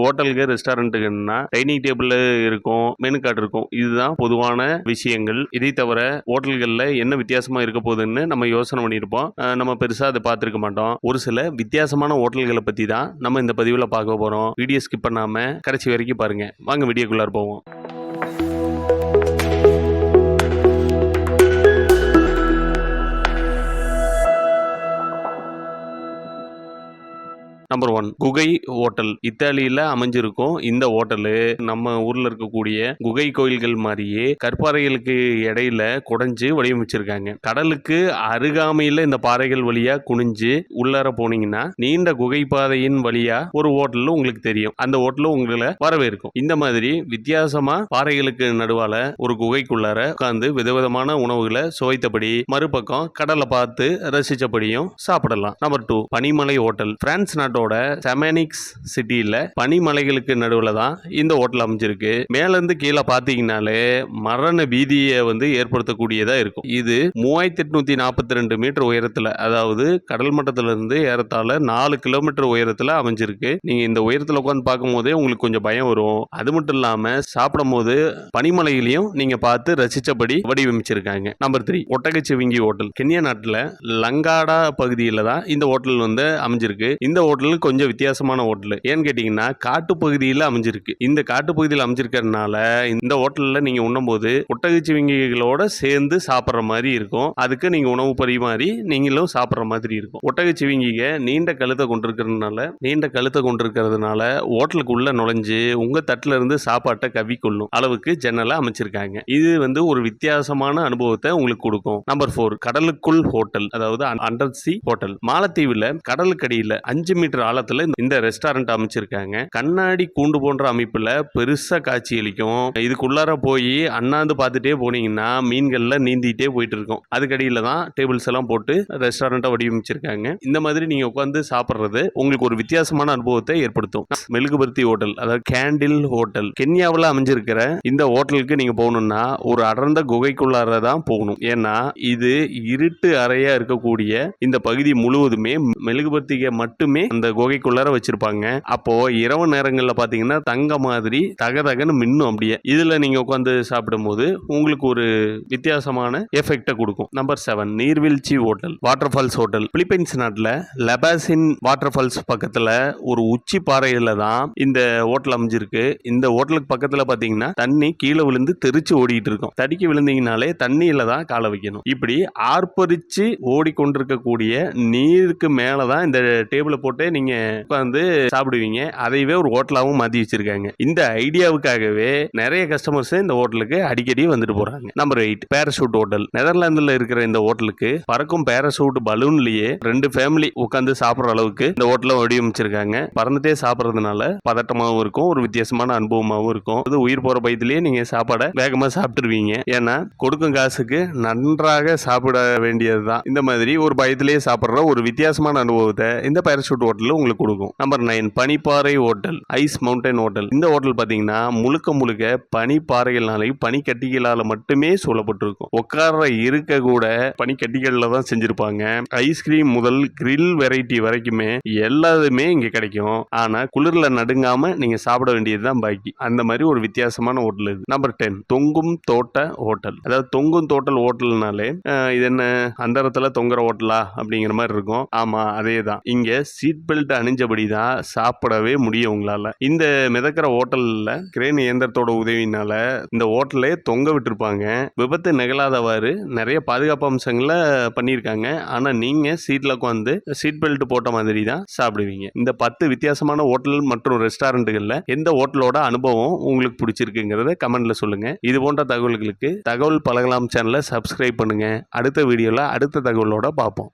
ஹோட்டலுக்கு ரெஸ்டாரண்ட்டுக்குன்னா dining table இருக்கும் மெனு கார்டு இருக்கும். இதுதான் பொதுவான விஷயங்கள். இதை தவிர ஹோட்டல்களில் என்ன வித்தியாசமா இருக்க போகுதுன்னு நம்ம யோசனை பண்ணியிருப்போம். நம்ம பெருசாக அதை பார்த்துருக்க மாட்டோம். ஒரு சில வித்தியாசமான ஹோட்டல்களை பற்றி தான் நம்ம இந்த பதிவில் பார்க்க போகிறோம் வீடியோ ஸ்கிப் பண்ணாமல் கடைசி வரைக்கும் பாருங்கள் வாங்க வீடியோக்குள்ளார போவோம். நம்பர் ஒன் குகை ஹோட்டல். இத்தாலியில அமைஞ்சிருக்கும் இந்த ஹோட்டலு. நம்ம ஊர்ல இருக்கக்கூடிய குகை கோயில்கள் மாதிரியே கற்பாறைகளுக்கு இடையில குடைஞ்சு வடிவமைச்சிருக்காங்க. கடலுக்கு அருகாமையில இந்த பாறைகள் வழியா குனிஞ்சு உள்ளார போனீங்கன்னா நீண்ட குகை பாதையின் வழியா ஒரு ஹோட்டல் உங்களுக்கு தெரியும். அந்த ஹோட்டலும் உங்களை வரவேற்கும். இந்த மாதிரி வித்தியாசமா பாறைகளுக்கு நடுவால ஒரு குகைக்குள்ளார உட்கார்ந்து விதவிதமான உணவுகளை சுவைத்தபடி மறுபக்கம் கடலை பார்த்து ரசிச்சபடியும் சாப்பிடலாம். நம்பர் டூ பனிமலை ஹோட்டல். பிரான்ஸ் நாட்டோட செமனிக்ஸ் சிட்டியில் பனிமலைகளுக்கு நடுவில் தான் இந்த ஹோட்டல் அமைஞ்சிருக்கு. மேலேருந்து கீழே பார்த்தீங்கனாலே மரண பீதியை வந்து ஏற்படுத்தக்கூடியதாக இருக்கும். இது மூவாயிரத்தி எட்நூத்தி நாற்பத்தி ரெண்டு மீட்டர் உயரத்தில் அதாவது கடல் மட்டத்திலிருந்து ஏறத்தாழ நாலு கிலோமீட்டர் உயரத்தில் அமைஞ்சிருக்கு. நீங்கள் இந்த உயரத்தில் உட்காந்து பார்க்கும்போதே உங்களுக்கு கொஞ்சம் பயம் வரும். அது மட்டும் இல்லாமல் சாப்பிடும் போது பனிமலைகளையும் நீங்கள் பார்த்து ரசித்தபடி வடிவமைச்சிருக்காங்க. நம்பர் த்ரீ ஒட்டகச்சிவிங்கி ஹோட்டல். கென்யா நாட்டில் லங்காடா பகுதியில் தான் இந்த ஹோட்டல் வந்து அமைஞ்சிருக்கு. இந்த ஹோட்டல் கொஞ்சம் வித்தியாசமான ஹோட்டல். ஏன்னு கேட்டிங்கன்னா காட்டுப்பகுதியில் அமைஞ்சிருக்கு. இந்த காட்டுப்பகுதியில் அமைஞ்சிருக்கிறதுனால இந்த ஹோட்டலில் நீங்கள் உண்ணும்போது ஒட்டகச்சிவிங்கிகளோட சேர்ந்து சாப்பிட்ற மாதிரி இருக்கும். அதுக்கு நீங்கள் உணவு பரிமாறி நீங்களும் சாப்பிட்ற மாதிரி இருக்கும். ஒட்டகச்சிவிங்கிக நீண்ட கழுத்தை கொண்டிருக்கிறதுனால நீண்ட கழுத்தை கொண்டிருக்கிறதுனால ஹோட்டலுக்குள்ள நுழைஞ்சு உங்க தட்டில் இருந்து சாப்பாட்டை கவிக்கொள்ளும் அளவுக்கு ஜன்னலை அமைச்சிருக்காங்க. இது வந்து ஒரு வித்தியாசமான அனுபவத்தை உங்களுக்கு கொடுக்கும். நம்பர் ஃபோர் கடலுக்குள் ஹோட்டல் அதாவது அண்டர் சி ஹோட்டல். மாலத்தீவில் கடலுக்கடியில் அஞ்சு மீட்டர் ஆழத்துல இந்த ரெஸ்டாரண்ட் அமைச்சிருக்காங்க. கண்ணாடி கூண்டு போன்ற அமைப்புல பெருசா காட்சி அளிக்கும். இதுக்குள்ளார போய் அண்ணாந்து பார்த்துட்டே போனீங்கன்னா மீன்கள்ல நீந்திட்டே போயிட்டு இருக்கும் அதுக்கடியில தான் டேபிள்ஸ் எல்லாம் போட்டு ரெஸ்டாரண்ட்டை வடிவமைச்சிருக்காங்க. இந்த மாதிரி நீங்க உட்காந்து சாப்பிட்றது உங்களுக்கு ஒரு வித்தியாசமான அனுபவத்தை ஏற்படுத்தும். மெழுகுபர்த்தி ஹோட்டல் அதாவது கேண்டில் ஹோட்டல் கென்யாவில் அமைஞ்சிருக்கிற இந்த ஹோட்டலுக்கு நீங்க போகணும்னா ஒரு அடர்ந்த குகைக்குள்ளார தான் போகணும். ஏன்னா இது இருட்டு அறையா இருக்கக்கூடிய இந்த பகுதி முழுவதுமே மெழுகுபர்த்திகை மட்டுமே அந்த குகைக்குள்ளார வச்சிருப்பாங்க. அப்போ இரவு நேரங்கள்ல பாத்தீங்கன்னா தங்க மாதிரி தக தகன்னு மின்னும் அப்படியே. இதுல நீங்க உட்காந்து சாப்பிடும்போது உங்களுக்கு ஒரு வித்தியாசமான எஃபெக்டை கொடுக்கும். நம்பர் செவன் நீர்வீழ்ச்சி hotel water falls hotel Philippines நாட்டில் லெபாசின் வாட்டர் ஃபால்ஸ் பக்கத்தில் ஒரு உச்சி பாறையில் தான் இந்த ஹோட்டல் அமைஞ்சிருக்கு. இந்த ஹோட்டலுக்கு பக்கத்தில் பார்த்தீங்கன்னா தண்ணி கீழே விழுந்து தெரிச்சு ஓடிட்டு இருக்கும். தடிக்கி விழுந்தீங்கனாலே தண்ணியில் தான் காலை வைக்கணும். இப்படி ஆர்ப்பரிச்சு ஓடிக்கொண்டிருக்கக்கூடிய நீருக்கு மேலே தான் இந்த டேபிளை போட்டு நீங்க உட்காந்து சாப்பிடுவீங்க. அதையவே ஒரு ஹோட்டலாகவும் மாற்றி வச்சிருக்காங்க. இந்த ஐடியாவுக்காகவே நிறைய கஸ்டமர்ஸ் இந்த ஹோட்டலுக்கு அடிக்கடி வந்துட்டு போறாங்க. நம்பர் எயிட் பேராசூட் ஹோட்டல் நெதர்லாந்துல இருக்கிற இந்த ஹோட்டலுக்கு பறக்கும் பேராசூட் பலூன்லயே ரெண்டு ஃபேமிலி உட்காந்து சாப்பிட்ற அளவுக்கு இந்த ஹோட்டலை வடிவமைச்சிருக்காங்க. பறந்துட்டே சாப்பிட்றதுனால பதட்டமாகவும் இருக்கும். ஒரு வித்தியாசமான அனுபவமாகவும் இருக்கும். அது உயிர் போற பயத்திலேயே நீங்க சாப்பாடை வேகமா சாப்பிட்டுருவீங்க. ஏன்னா கொடுக்கும் காசுக்கு நன்றாக சாப்பிட வேண்டியதுதான். இந்த மாதிரி ஒரு பயத்திலேயே சாப்பிட்ற ஒரு வித்தியாசமான அனுபவத்தை இந்த பேராசூட் ஹோட்டல் உங்களுக்கு கொடுக்கும். நம்பர் நைன் பனிப்பாறை ஹோட்டல் ஐஸ் மவுண்டன் ஹோட்டல். இந்த ஹோட்டல் பார்த்தீங்கன்னா முழுக்க முழுக்க பனிப்பாறைகள்னாலையும் பனிக்கட்டிகளால் மட்டுமே சூழப்பட்டிருக்கும். உட்கார்ற இருக்க கூட பனிக்கட்டிகளில் தான் செஞ்சிருப்பாங்க. ஐஸ்கிரீம் முதல் கிரில் வெரைட்டி வரைக்குமே எல்லாதுமே இங்கே கிடைக்கும். ஆனால் குளிரில் நடுங்காம நீங்கள் சாப்பிட வேண்டியது தான் பாக்கி. அந்த மாதிரி ஒரு வித்தியாசமான ஹோட்டல் இது. நம்பர் டென் தொங்கும் தோட்ட ஹோட்டல். அதாவது தொங்கும் தோட்டல் ஹோட்டல்னாலே இது என்ன? அந்தரத்தில் தொங்குற ஹோட்டலா? அப்படிங்கிற மாதிரி இருக்கும். ஆமாம் அதே தான் இங்கே சீட் பெல்ட் அணிஞ்சபடி தான் சாப்பிடவே முடியும் உங்களால். இந்த மிதக்கிற ஹோட்டலில் கிரேன் இயந்திரத்தோட உதவினால இந்த ஹோட்டலே தொங்க விட்டுருப்பாங்க. விபத்து நிகழாதவாறு நிறைய பாதுகாப்பு அம்சங்களை பண்ணியிருக்காங்க. ஆனால் நீங்கள் சீட்டில் உட்காந்து சீட் பெல்ட் போட்ட மாதிரி தான் சாப்பிடுவீங்க. இந்த பத்து வித்தியாசமான ஹோட்டல் மற்றும் ரெஸ்டாரண்ட்டுகளில் எந்த ஹோட்டலோட அனுபவம் உங்களுக்கு பிடிச்சிருக்குங்கிறத கமெண்ட்ல சொல்லுங்க. இது போன்ற தகவல்களுக்கு தகவல் பழகலாம் சேனலை சப்ஸ்கிரைப் பண்ணுங்க. அடுத்த வீடியோவில் அடுத்த தகவலோட பார்ப்போம்.